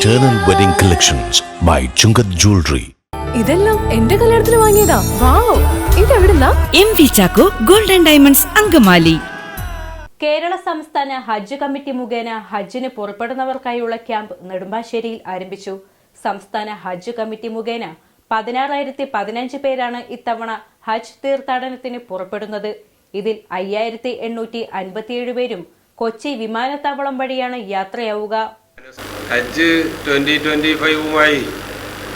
Eternal wedding collections by Chungath jewellery ഇതെല്ലാം എന്റെ കല്യാണത്തിന് വാങ്ങിയതാ. Wow ഇതെവിടുന്നാ? M V Chacko golden diamonds Angamaly. Kerala സംസ്ഥാന ഹജ്ജ് കമ്മിറ്റി മുഖേന ഹജ്ജിന് പുറപ്പെടുന്നവർക്കായുള്ള ക്യാമ്പ് നെടുമ്പാശ്ശേരിയിൽ ആരംഭിച്ചു. സംസ്ഥാന ഹജ്ജ് കമ്മിറ്റി മുഖേന പതിനാറായിരത്തി പതിനഞ്ച് പേരാണ് ഇത്തവണ ഹജ്ജ് തീർത്ഥാടനത്തിന് പുറപ്പെടുന്നത്. ഇതിൽ അയ്യായിരത്തി എണ്ണൂറ്റി അൻപത്തിയേഴ് പേരും കൊച്ചി വിമാനത്താവളം വഴിയാണ് യാത്രയാവുക. ഹജ്ജ് ട്വന്റി ട്വന്റി ഫൈവുമായി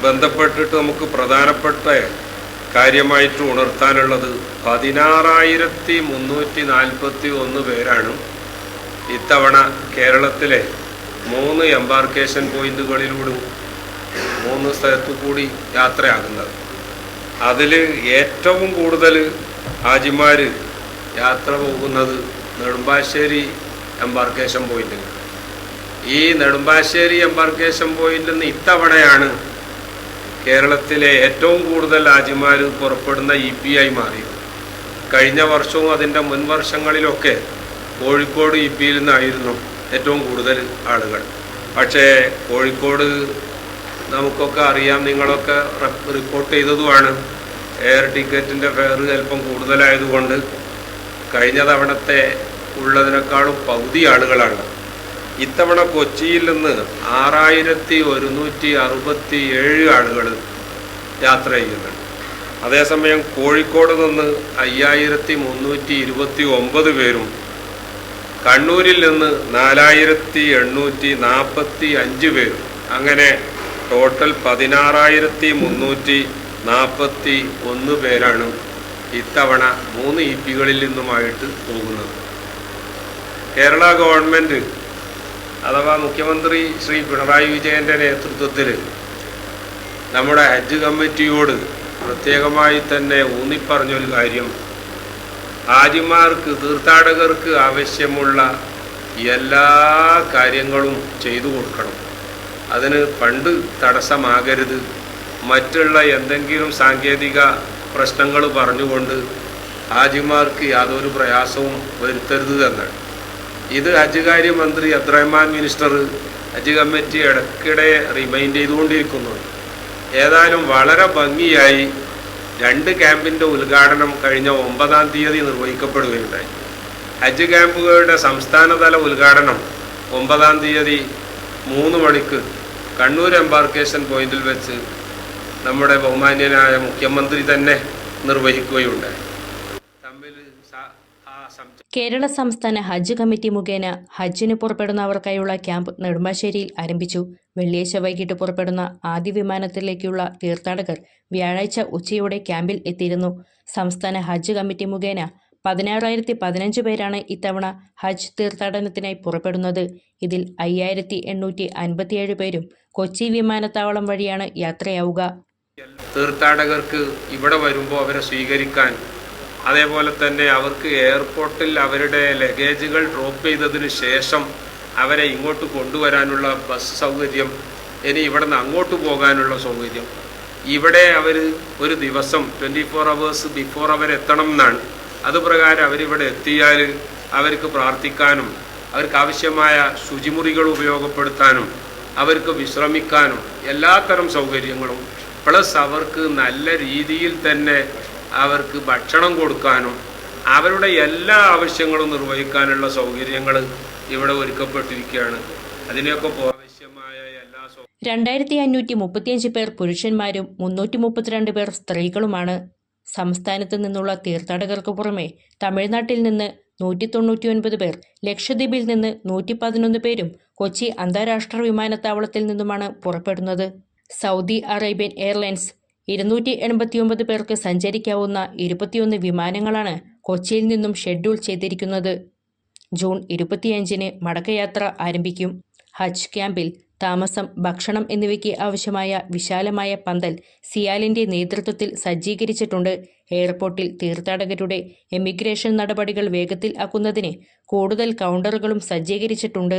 ബന്ധപ്പെട്ടിട്ട് നമുക്ക് പ്രധാനപ്പെട്ട കാര്യമായിട്ട് ഉണർത്താനുള്ളത് പതിനാറായിരത്തി മുന്നൂറ്റി നാൽപ്പത്തി ഒന്ന് പേരാണ് ഇത്തവണ കേരളത്തിലെ മൂന്ന് എംബാർക്കേഷൻ പോയിന്റുകളിലൂടെ മൂന്ന് സ്ഥലത്തു കൂടി യാത്രയാകുന്നത്. അതിൽ ഏറ്റവും കൂടുതൽ ഹാജിമാർ യാത്ര പോകുന്നത് നെടുമ്പാശ്ശേരി എംബാർക്കേഷൻ പോയിന്റിൽ ഈ നെടുമ്പാശ്ശേരി എംബാർക്കേഷൻ പോയിന്റിൽ നിന്ന് ഇത്തവണയാണ് കേരളത്തിലെ ഏറ്റവും കൂടുതൽ ഹാജിമാർ പുറപ്പെടുന്ന ഇ പി ആയി മാറിയത്. കഴിഞ്ഞ വർഷവും അതിന്റെ മുൻ വർഷങ്ങളിലൊക്കെ കോഴിക്കോട് ഇ പിയിൽ നിന്നായിരുന്നു ഏറ്റവും കൂടുതൽ ആളുകൾ. പക്ഷേ കോഴിക്കോട് നമുക്കൊക്കെ അറിയാം നിങ്ങളൊക്കെ റിപ്പോർട്ട് ചെയ്തതുമാണ് എയർ ടിക്കറ്റിന്റെ ഫെയർ അല്പം കൂടുതലായതുകൊണ്ട് കഴിഞ്ഞ തവണത്തെ ഉള്ളതിനേക്കാളും പകുതി ആളുകളാണ്. ഇത്തവണ കൊച്ചിയിൽ നിന്ന് ആറായിരത്തി ഒരുന്നൂറ്റി അറുപത്തി ഏഴ് ആളുകൾ യാത്ര ചെയ്യുന്നുണ്ട്. അതേസമയം കോഴിക്കോട് നിന്ന് അയ്യായിരത്തി മുന്നൂറ്റി ഇരുപത്തി ഒമ്പത് പേരും കണ്ണൂരിൽ നിന്ന് നാലായിരത്തി എണ്ണൂറ്റി നാൽപ്പത്തി അഞ്ച് പേരും. അങ്ങനെ ടോട്ടൽ പതിനാറായിരത്തി മുന്നൂറ്റി നാൽപ്പത്തി ഒന്ന് പേരാണ് ഇത്തവണ മൂന്ന് ഇ പികളിൽ നിന്നുമായിട്ട് പോകുന്നത്. കേരള ഗവൺമെന്റ് അഥവാ മുഖ്യമന്ത്രി ശ്രീ പിണറായി വിജയന്റെ നേതൃത്വത്തിൽ നമ്മുടെ ഹജ്ജ് കമ്മിറ്റിയോട് പ്രത്യേകമായി തന്നെ ഊന്നിപ്പറഞ്ഞൊരു കാര്യം. ഹാജിമാർക്ക് തീർത്ഥാടകർക്ക് ആവശ്യമുള്ള എല്ലാ കാര്യങ്ങളും ചെയ്തു കൊടുക്കണം. അതിന് പണ്ട് തടസ്സമാകരുത്. മറ്റുള്ള എന്തെങ്കിലും സാങ്കേതിക പ്രശ്നങ്ങൾ പറഞ്ഞുകൊണ്ട് ഹാജിമാർക്ക് യാതൊരു പ്രയാസവും വരുത്തരുത് എന്നാണ്. ഇത് ഹജ്ജ് മന്ത്രി അബ്ദുറഹ്മാൻ മിനിസ്റ്റർ ഹജ്ജ് കമ്മിറ്റി ഇടയ്ക്കിടെ റിമൈൻഡ് ചെയ്തുകൊണ്ടിരിക്കുന്നു. ഏതായാലും വളരെ ഭംഗിയായി രണ്ട് ക്യാമ്പിന്റെ ഉദ്ഘാടനം കഴിഞ്ഞ ഒമ്പതാം തീയതി നിർവഹിക്കപ്പെടുകയുണ്ടായി. ഹജ്ജ് ക്യാമ്പുകളുടെ സംസ്ഥാനതല ഉദ്ഘാടനം ഒമ്പതാം തീയതി മൂന്ന് മണിക്ക് കണ്ണൂർ എംബാർക്കേഷൻ പോയിന്റിൽ വെച്ച് നമ്മുടെ ബഹുമാന്യനായ മുഖ്യമന്ത്രി തന്നെ നിർവഹിക്കുകയുണ്ടായി. കേരള സംസ്ഥാന ഹജ്ജ് കമ്മിറ്റി മുഖേന ഹജ്ജിന് പുറപ്പെടുന്നവർക്കായുള്ള ക്യാമ്പ് നെടുമ്പാശ്ശേരിയിൽ ആരംഭിച്ചു. വെള്ളിയാഴ്ച വൈകിട്ട് പുറപ്പെടുന്ന ആദ്യ വിമാനത്തിലേക്കുള്ള തീർത്ഥാടകർ വ്യാഴാഴ്ച ഉച്ചയോടെ ക്യാമ്പിൽ എത്തിയിരുന്നു. സംസ്ഥാന ഹജ്ജ് കമ്മിറ്റി മുഖേന പതിനാറായിരത്തി പതിനഞ്ച് പേരാണ് ഇത്തവണ ഹജ്ജ് തീർത്ഥാടനത്തിനായി പുറപ്പെടുന്നത്. ഇതിൽ അയ്യായിരത്തി എണ്ണൂറ്റി അൻപത്തിയേഴ് പേരും കൊച്ചി വിമാനത്താവളം വഴിയാണ് യാത്രയാവുക. തീർത്ഥാടകർക്ക് ഇവിടെ വരുമ്പോൾ അവരെ സ്വീകരിക്കാൻ അതേപോലെ തന്നെ അവർക്ക് എയർപോർട്ടിൽ അവരുടെ ലഗേജുകൾ ഡ്രോപ്പ് ചെയ്തതിന് ശേഷം അവരെ ഇങ്ങോട്ട് കൊണ്ടുവരാനുള്ള ബസ് സൗകര്യം ഇനി ഇവിടെ നിന്ന് അങ്ങോട്ട് പോകാനുള്ള സൗകര്യം. ഇവിടെ അവർ ഒരു ദിവസം ട്വന്റി ഫോർ അവേഴ്സ് ബിഫോർ അവരെത്തണം എന്നാണ്. അതുപ്രകാരം അവരിവിടെ എത്തിയാൽ അവർക്ക് പ്രാർത്ഥിക്കാനും അവർക്ക് ആവശ്യമായ ശുചിമുറികൾ ഉപയോഗപ്പെടുത്താനും അവർക്ക് വിശ്രമിക്കാനും എല്ലാത്തരം സൗകര്യങ്ങളും. പ്ലസ് അവർക്ക് നല്ല രീതിയിൽ തന്നെ അവർക്ക് ഭക്ഷണം കൊടുക്കാനും അവരുടെ എല്ലാ ആവശ്യങ്ങളും നിർവഹിക്കാനുള്ള സൗകര്യങ്ങൾ ഇവിടെ ഒരുക്കപ്പെട്ടിരിക്കുകയാണ്. അതിനെയൊക്കെ ആവശ്യമായ എല്ലാ രണ്ടായിരത്തി അഞ്ഞൂറ്റി മുപ്പത്തിയഞ്ച് പേർ പുരുഷന്മാരും മുന്നൂറ്റി മുപ്പത്തിരണ്ട് പേർ സ്ത്രീകളുമാണ്. സംസ്ഥാനത്ത് നിന്നുള്ള തീർത്ഥാടകർക്ക് പുറമെ തമിഴ്നാട്ടിൽ നിന്ന് നൂറ്റി തൊണ്ണൂറ്റി ഒൻപത് പേർ ലക്ഷദ്വീപിൽ നിന്ന് നൂറ്റി പതിനൊന്ന് പേരും കൊച്ചി അന്താരാഷ്ട്ര വിമാനത്താവളത്തിൽ നിന്നുമാണ് പുറപ്പെടുന്നത്. സൗദി അറേബ്യൻ എയർലൈൻസ് ഇരുന്നൂറ്റി എൺപത്തിയൊമ്പത് പേർക്ക് സഞ്ചരിക്കാവുന്ന ഇരുപത്തിയൊന്ന് വിമാനങ്ങളാണ് കൊച്ചിയിൽ നിന്നും ഷെഡ്യൂൾ ചെയ്തിരിക്കുന്നത്. ജൂൺ ഇരുപത്തിയഞ്ചിന് മടക്കയാത്ര ആരംഭിക്കും. ഹജ്ജ് ക്യാമ്പിൽ താമസം ഭക്ഷണം എന്നിവയ്ക്ക് ആവശ്യമായ വിശാലമായ പന്തൽ സിയാലിന്റെ നേതൃത്വത്തിൽ സജ്ജീകരിച്ചിട്ടുണ്ട്. എയർപോർട്ടിൽ തീർത്ഥാടകരുടെ എമിഗ്രേഷൻ നടപടികൾ വേഗത്തിൽ ആക്കുന്നതിന് കൂടുതൽ കൗണ്ടറുകളും സജ്ജീകരിച്ചിട്ടുണ്ട്.